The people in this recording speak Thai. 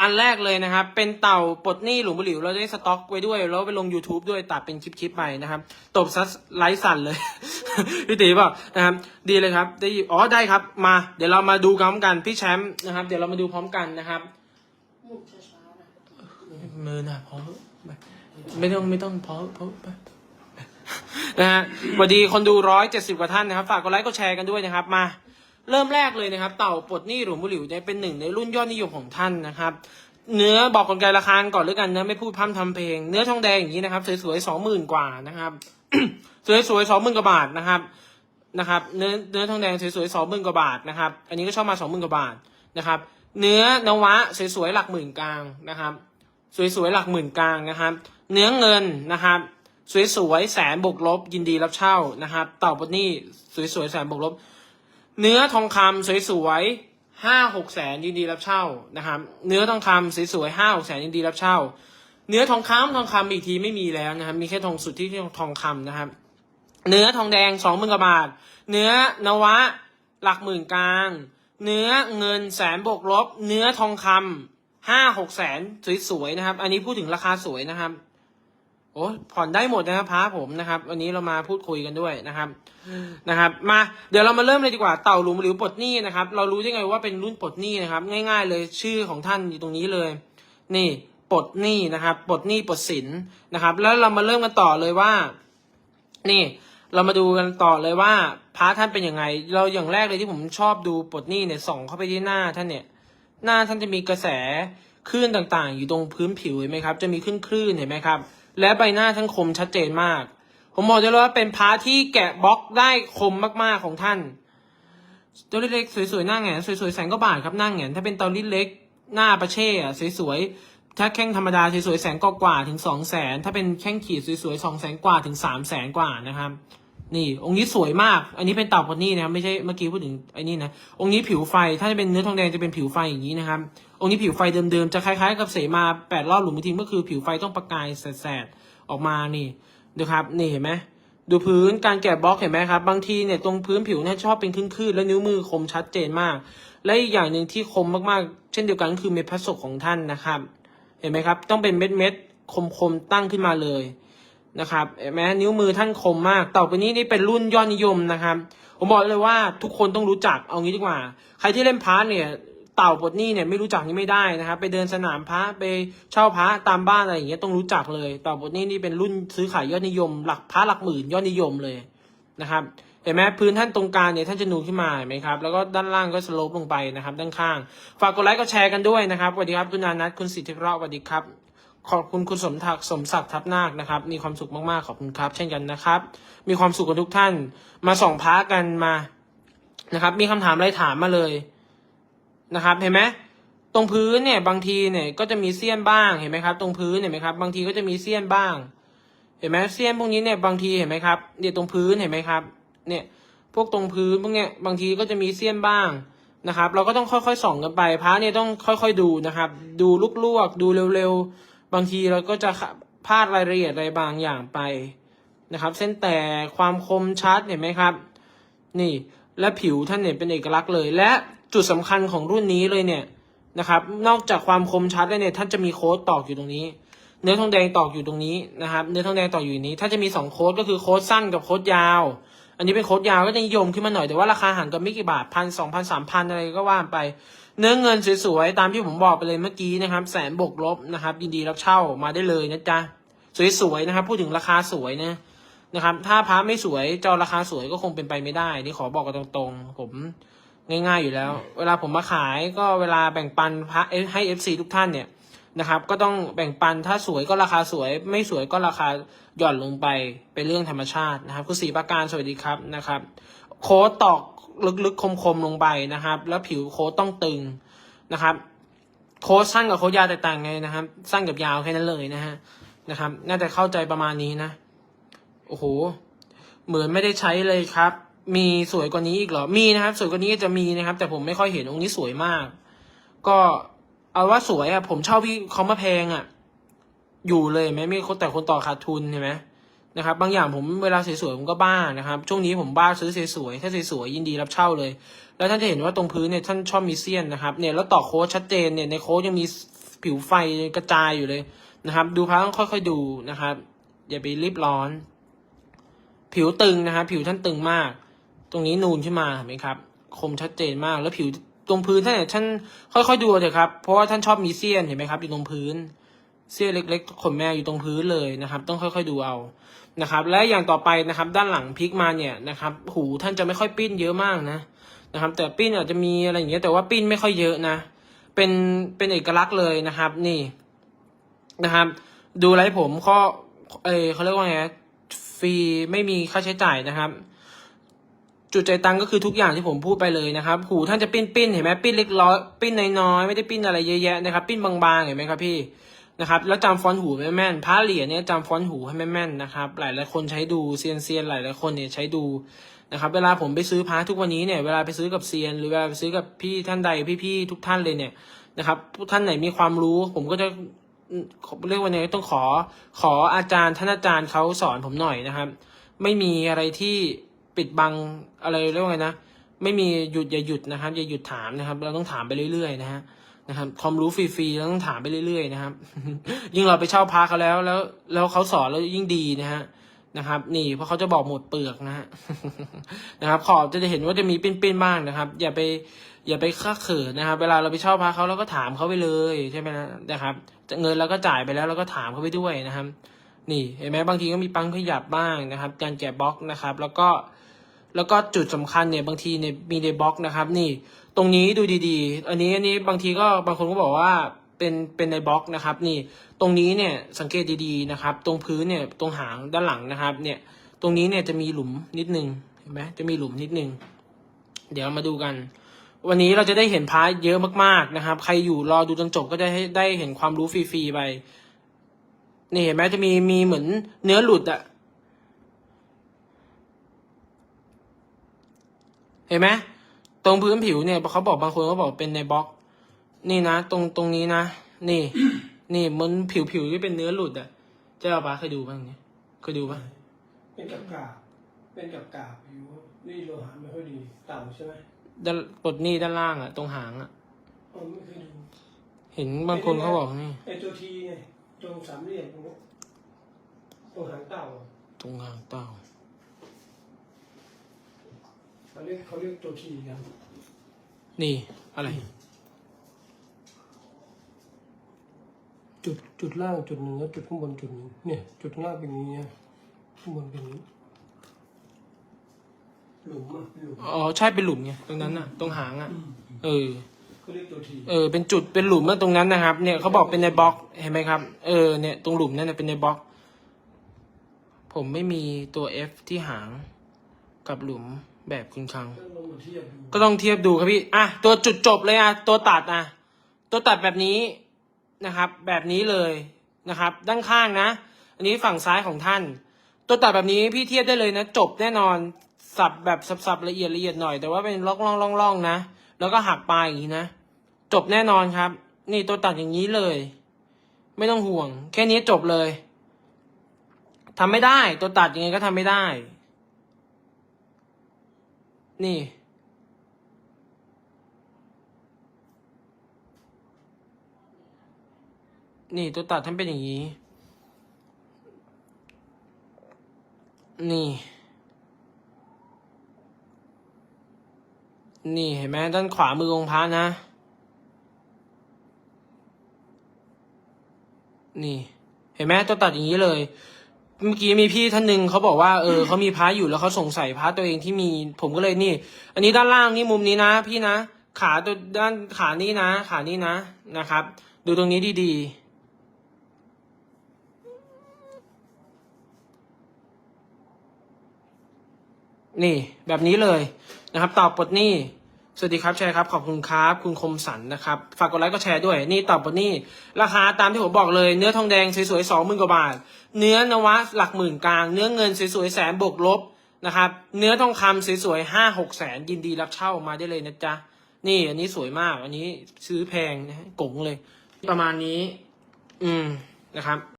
อันแรกเลยนะครับ เป็นเต่าปลดหนี้หลุมบุหลิวเราได้สต็อกไว้ด้วย แล้วไปลง YouTube ด้วยตัดเป็นคลิปๆไปนะครับ ตบซัสไลฟ์สั่นเลย พี่ตีบอกนะครับ ดีเลยครับ ได้อ๋อได้ครับ มา เดี๋ยวเรามาดูพร้อมกันพี่แชมป์นะครับ เดี๋ยวเรามาดูพร้อมกันนะครับมือหน่ะพอมไม่ต้องไม่ต้องพอพอไปนะฮะสวัสดีคนดูร้อยเจ็ดสิบกว่าท่านนะครับ ฝากกดไลค์กดแชร์กันด้วยนะครับมา เริ่มแรกเลยนะครับ เต่าปลดหนี้หลวงบุหลิวเนี่ยเป็นหนึ่งในรุ่นยอดนิยมของท่านนะครับเนื้อบอกกลไกราคาก่อนแล้วกันนะไม่พูดพร่ำทำเพลง เนื้อทองแดงอย่างนี้นะครับสวยๆสองหมื่นกว่านะครับสวยๆสองหมื่นกว่าบาทนะครับนะครับเนื้อเนื้อทองแดงสวยๆสองหมื่นกว่าบาทนะครับอันนี้ก็ชอบมาสองหมื่นกว่าบาทนะครับเนื้อนวะสวยๆหลักหมื่นกลางนะครับสวยๆหลักหมื่นกลางนะครับเนื้อเงินนะครับสวยๆแสนบวกลบยินดีรับเช่านะครับเต่าปนนี่สวยๆแสนบวกลบ เนื้อทองคำสวยๆห้าหกแสนยินดีรับเช่านะครับเนื้อทองคำสวยๆห้าหกแสนยินดีรับเช่า เนื้อทองคำทองคำอีกทีไม่มีแล้วนะครับ มีแค่ทองสุดที่ทองคำนะครับ เนื้อทองแดงสองหมื่นกว่าบาท เนื้อนวะหลักหมื่นกลาง เนื้อเงินแสนบวกลบ เนื้อทองคำห้าหกแสนสวยๆนะครับ อันนี้พูดถึงราคาสวยนะครับ โอ้ผ่อนได้หมดนะครับพาผมนะครับ วันนี้เรามาพูดคุยกันด้วยนะครับนะครับ มาเดี๋ยวเรามาเริ่มเลยดีกว่าเต่าหลุมหรือปลดหนี้นะครับ เรารู้ได้ไงว่าเป็นรุ่นปลดหนี้นะครับ ง่าย ๆ เลยชื่อของท่านอยู่ตรงนี้เลย นี่ปลดหนี้นะครับปลดหนี้ปลดสินนะครับ แล้วเรามาเริ่มกันต่อเลยว่า นี่ เรามาดูกันต่อเลยว่าพระท่านเป็นยังไง เราอย่างแรกเลยที่ผมชอบดูปลดหนี้เนี่ยส่องเข้าไปที่หน้าท่านเนี่ย หน้าท่านจะมีกระแสคลื่นต่างๆ อยู่ตรงพื้นผิวเห็นไหมครับ จะมีคลื่นคลื่นๆเห็นไหมครับ และใบหน้าทั้งคมชัดเจนมาก ผมบอกได้เลยว่าเป็นพระที่แกะบล็อกได้คมมากๆของท่านเตาลิเล็กสวยๆหน้าแงนสวยๆแสนก็บาทครับหน้าแงนถ้าเป็นตอลิเล็กหน้าประเช่อะสวยๆถ้าแข้งธรรมดาสวยๆแสนกว่าถึงสองแสนถ้าเป็นแข้งขีดสวยๆสองแสนกว่าถึงสามแสนกว่านะครับ นี่ องค์นี้สวยมาก อันนี้เป็นเต่าพดนี่นะไม่ใช่เมื่อกี้พูดถึงไอ้นี่นะองค์นี้ผิวไฟถ้าจะเป็นเนื้อทองแดงจะเป็นผิวไฟอย่างนี้นะครับองค์นี้ผิวไฟเดิมๆจะคล้ายๆกับเสมาแปดรอบหลุมทิ้งก็คือผิวไฟต้องประกายแสดๆออกมานี่ดูครับนี่เห็นไหมดูพื้นการแกะบล็อกเห็นไหมครับ บางทีเนี่ยตรงพื้นผิวเนี่ยชอบเป็นคลื่นๆแล้วนิ้วมือคมชัดเจนมาก และอีกอย่างหนึ่งที่คมมากๆ เช่นเดียวกันก็คือเม็ดพระศกของท่านนะครับ เห็นไหมครับ ต้องเป็นเม็ดๆคมๆตั้งขึ้นมาเลย นะครับเห็นไหมนิ้วมือท่านคมมากต่อไปนี้นี่เป็นรุ่นยอดนิยมนะครับ ผมบอกเลยว่าทุกคนต้องรู้จักเอางี้ดีกว่า ใครที่เล่นพาร์ทเนี่ยเต่าปดนี้เนี่ยไม่รู้จักนี่ไม่ได้นะครับ ไปเดินสนามพระไปเช่าพระตามบ้านอะไรอย่างเงี้ยต้องรู้จักเลย เต่าปดนี้นี่เป็นรุ่นซื้อขายยอดนิยม หลักพระหลักหมื่นยอดนิยมเลยนะครับเห็นไหมพื้นท่านตรงกลางเนี่ยท่านจะนูนขึ้นมาเห็นไหมครับแล้วก็ด้านล่างก็สโลปลงไปนะครับ ด้านข้าง ฝากกดไลค์กดแชร์กันด้วยนะครับสวัสดีครับคุณนานัทคุณสิทธิเราะสวัสดีครับ ขอบคุณคุณสมทักดิ์สมศักดิ์ทับนาคนะครับ มีความสุขมากๆ ขอบคุณครับ เช่นกันนะครับ มีความสุขกันทุกท่าน มาส่องพระกันมานะครับ มีคำถามอะไรถามมาเลยนะครับ เห็นไหมตรงพื้นเนี่ยบางทีเนี่ยก็จะมีเสี้ยนบ้างเห็นไหมครับ ตรงพื้นเห็นไหมครับ บางทีก็จะมีเสี้ยนบ้าง เห็นไหมเสี้ยนพวกนี้เนี่ยบางทีเห็นไหมครับเนี่ยตรงพื้นเห็นไหมครับ เนี่ยพวกตรงพื้นพวกเนี้ยบางทีก็จะมีเสี้ยนบ้างนะครับ เราก็ต้องค่อยๆส่องกันไปพระเนี่ยต้องค่อย ๆดูนะครับ ดูลวกๆดูเร็วๆ บางทีเราก็จะพลาดรายละเอียดอะไรบางอย่างไปนะครับ เส้นแต่ความคมชัดเห็นไหมครับ นี่และผิวท่านเนี่ยเป็นเอกลักษณ์เลย และจุดสำคัญของรุ่นนี้เลยเนี่ยนะครับ นอกจากความคมชัดแล้วเนี่ยท่านจะมีโค้ดตอกอยู่ตรงนี้ เนื้อทองแดงตอกอยู่ตรงนี้นะครับ เนื้อทองแดงตอกอยู่นี้ ถ้าจะมีสองโค้ดก็คือโค้ดสั้นกับโค้ดยาว อันนี้เป็นโค้ดยาวก็จะนิยมขึ้นมาหน่อยแต่ว่าราคาห่างกันไม่กี่บาทพันสองพันสามพันอะไรก็ว่าไป เนื้อเงินสวยๆตามที่ผมบอกไปเลยเมื่อกี้นะครับ แสนบวกลบนะครับยินดีรับเช่ามาได้เลยนะจ๊ะสวยๆนะครับ พูดถึงราคาสวยนะนะครับ ถ้าพระไม่สวยเจ้าราคาสวยก็คงเป็นไปไม่ได้ นี่ขอบอกกันตรงๆ ผมง่ายๆอยู่แล้ว เวลาผมมาขายก็เวลาแบ่งปันพระให้เอฟซีทุกท่านเนี่ย นะครับ ก็ต้องแบ่งปันถ้าสวยก็ราคาสวย ไม่สวยก็ราคาหย่อนลงไปเป็นเรื่องธรรมชาตินะครับคุณสีประการสวัสดีครับนะครับ โค้ดตอกลึกๆคมๆลงไปนะครับ แล้วผิวโค้ดต้องตึงนะครับ โค้ดสั้นกับโค้ดยาวแตกต่างไงนะครับ สั้นกับยาวแค่นั้นเลยนะฮะนะครับ น่าจะเข้าใจประมาณนี้นะโอ้โหเหมือนไม่ได้ใช้เลยครับ มีสวยกว่านี้อีกเหรอมีนะครับ สวยกว่านี้จะมีนะครับ แต่ผมไม่ค่อยเห็นองค์นี้สวยมาก ก็ เอาว่าสวยอะผมเช่าพี่เขามาแพงอะอยู่เลยไหมไม่คนแต่คนต่อขาดทุนเห็นไหมนะครับ บางอย่างผมเวลาสวยๆผมก็บ้านะครับ ช่วงนี้ผมบ้าซื้อสวยๆถ้าสวยๆยินดีรับเช่าเลย แล้วท่านจะเห็นว่าตรงพื้นเนี่ยท่านชอบมีเสี้ยนนะครับเนี่ยแล้วต่อโค้ดชัดเจนเนี่ยในโค้ดยังมีผิวไฟกระจายอยู่เลยนะครับ ดูพระต้องค่อยๆดูนะครับ อย่าไปรีบร้อน ผิวตึงนะครับผิวท่านตึงมาก ตรงนี้นูนขึ้นมาเห็นไหมครับ คมชัดเจนมากแล้วผิว ตรงพื้นท่านเนี่ยท่านค่อยๆดูเถอะครับ เพราะว่าท่านชอบมีเสี้ยนเห็นไหมครับ อยู่ตรงพื้น เสี้ยนเล็กๆขนแมวอยู่ตรงพื้นเลยนะครับ ต้องค่อยๆดูเอานะครับ และอย่างต่อไปนะครับ ด้านหลังพลิกมาเนี่ยนะครับ หูท่านจะไม่ค่อยปิ้นเยอะมากนะนะครับ แต่ปิ้นอาจจะมีอะไรอย่างเงี้ยแต่ว่าปิ้นไม่ค่อยเยอะนะ เป็นเป็นเอกลักษณ์เลยนะครับ นี่นะครับ ดูไลฟ์ผมข้อเออเขาเรียกว่าไงฟรีไม่มีค่าใช้จ่ายนะครับ จุดใจตังก็คือทุกอย่างที่ผมพูดไปเลยนะครับหูท่านจะปิ้นปิ้นเห็นไหมปิ้นเล็กร้อยปิ้นน้อยๆไม่ได้ปิ้นอะไรเยอะแยะนะครับปิ้นบางๆเห็นไหมครับพี่นะครับแล้วจำฟอนต์หูไม่แม่นพระเหรียญเนี่ยจำฟอนต์หูให้แม่นๆนะครับหลายหลายคนใช้ดูเซียนเซียนหลายหลายคนเนี่ยใช้ดูนะครับเวลาผมไปซื้อพระทุกวันนี้เนี่ยเวลาไปซื้อกับเซียน หรือเวลาไปซื้อกับพี่ท่านใดพี่ๆทุกท่านเลยเนี่ยนะครับทุกท่านไหนมีความรู้ผมก็จะเรียกว่าไงต้องขอขออาจารย์ท่านอาจารย์เขาสอนผมหน่อยนะครับ ไม่มีอะไรที่ ปิดบังอะไรเรียกว่าไงนะไม่มีหยุดอย่าหยุดนะครับ อย่าหยุดถามนะครับ เราต้องถามไปเรื่อยๆนะฮะนะครับความรู้ฟรีๆเราต้องถามไปเรื่อยๆนะครับ ยิ่งเราไปเช่าพาเขาแล้ว แล้วแล้วเขาสอนแล้วยิ่งดีนะฮะนะครับ นี่เพราะเขาจะบอกหมดเปลือกนะฮะนะครับขอบจะเห็นว่าจะมีปิ้นๆบ้างนะครับ อย่าไปอย่าไปค่าเขินนะครับ เวลาเราไปเช่าพระเขาเราก็ถามเขาไปเลยใช่ไหมนะนะครับเงินเราก็จ่ายไปแล้วเราก็ถามเขาไปด้วยนะครับ นี่เห็นไหมบางทีก็มีปังขยับบ้างนะครับ การแกะบล็อกนะครับ แล้วก็ แล้วก็จุดสำคัญเนี่ยบางทีเนี่ยมีในบล็อกนะครับ นี่ตรงนี้ดูดีๆ อันนี้อันนี้บางทีก็บางคนก็บอกว่าเป็นเป็นในบล็อกนะครับ นี่ตรงนี้เนี่ยสังเกตดีๆนะครับ ตรงพื้นเนี่ยตรงหางด้านหลังนะครับ เนี่ยตรงนี้เนี่ยจะมีหลุมนิดนึงเห็นไหมจะมีหลุมนิดนึง เดี๋ยวมาดูกัน วันนี้เราจะได้เห็นพาร์ทเยอะมากๆนะครับ ใครอยู่รอดูจนจบก็จะให้ได้เห็นความรู้ฟรีๆไปนี่เห็นไหมจะมีมีเหมือนเนื้อหลุดอะ เห็นไหมตรงพื้นผิวเนี่ยเขาบอกบางคนเขาบอกเป็นในบล็อก นี่นะ ตรงตรงนี้นะ นี่ นี่มันผิวผิวที่เป็นเนื้อหลุดอะเจ้าปะเคยดูบ้างเนี่ยเคยดูปะเป็นกับกาบเป็นกับกาบอยู่นี่โลหะไม่ค่อยดีเต่าใช่ไหมด้านปลดนี่ด้านล่างอะตรงหางอะอ๋อไม่เคยดูเห็นบางคนเขาบอกนี่ไอตัวทีไงตรงสามเหลี่ยมตรงนี้ตรงหางเต่า ตรงหางเต่า เขาเรียกเขาเรียกตัวทีกันนี่อะไร จุดจุดล่างจุดหนึ่งแล้วจุดข้างบนจุดหนึ่งเนี่ย จุดข้างล่างเป็นอย่างนี้นะข้างบนเป็นอย่างนี้หลุมอะหลุมอ๋อใช่เป็นหลุมไงตรงนั้นน่ะ ตรงหางอะ เออ เขาเรียกตัวทีเออ เป็นจุดเป็นหลุมอะตรงนั้นนะครับ เนี่ยเขาบอกเป็นในบล็อกเห็นไหมครับ เออเนี่ยตรงหลุมนั่นน่ะเป็นในบล็อก ผมไม่มีตัว F ที่หางกับหลุม แบบคุณคัง ก็ต้องเทียบดูครับพี่อะตัวจุดจบเลยอะตัวตัดอะตัวตัดแบบนี้นะครับ แบบนี้เลยนะครับ ด้านข้างนะ อันนี้ฝั่งซ้ายของท่าน ตัวตัดแบบนี้พี่เทียบได้เลยนะ จบแน่นอนสับแบบสับๆละเอียดละเอียดหน่อย แต่ว่าเป็นล่องล่องล่องล่องๆนะ แล้วก็หักปลายอย่างนี้นะ จบแน่นอนครับ นี่ตัวตัดอย่างนี้เลย ไม่ต้องห่วง แค่นี้จบเลยทำไม่ได้ ตัวตัดยังไงก็ทำไม่ได้ นี่ นี่ตัวตัดท่านเป็นอย่างนี้ นี่ นี่เห็นไหมด้านขวามือองค์พระนะ นี่ เห็นไหมตัวตัดอย่างนี้เลย เมื่อกี้มีพี่ท่านหนึ่งเขาบอกว่าเออเขามีพระอยู่แล้วเขาสงสัยพระตัวเองที่มี ผมก็เลยนี่ อันนี้ด้านล่างนี่มุมนี้นะ พี่นะ ขาตัวด้านขานี่นะ ขานี่นะนะครับ ดูตรงนี้ดีๆนี่แบบนี้เลยนะครับตอบปลดหนี้ สวัสดีครับแชร์ครับ ขอบคุณครับ คุณคมสันนะครับ ฝากกดไลค์ก็แชร์ด้วย นี่ตอบปลดหนี้ราคาตามที่ผมบอกเลยเนื้อทองแดงสวยๆสองหมื่นกว่าบาท เนื้อนวะหลักหมื่นกลาง เนื้อเงินสวยๆแสนบวกลบนะครับเนื้อทองคำสวยๆห้าหกแสนยินดีรับเช่ามาได้เลยนะจ๊ะนี่ อันนี้สวยมาก อันนี้ซื้อแพงนะฮะกงเลย ประมาณนี้ อืมนะครับ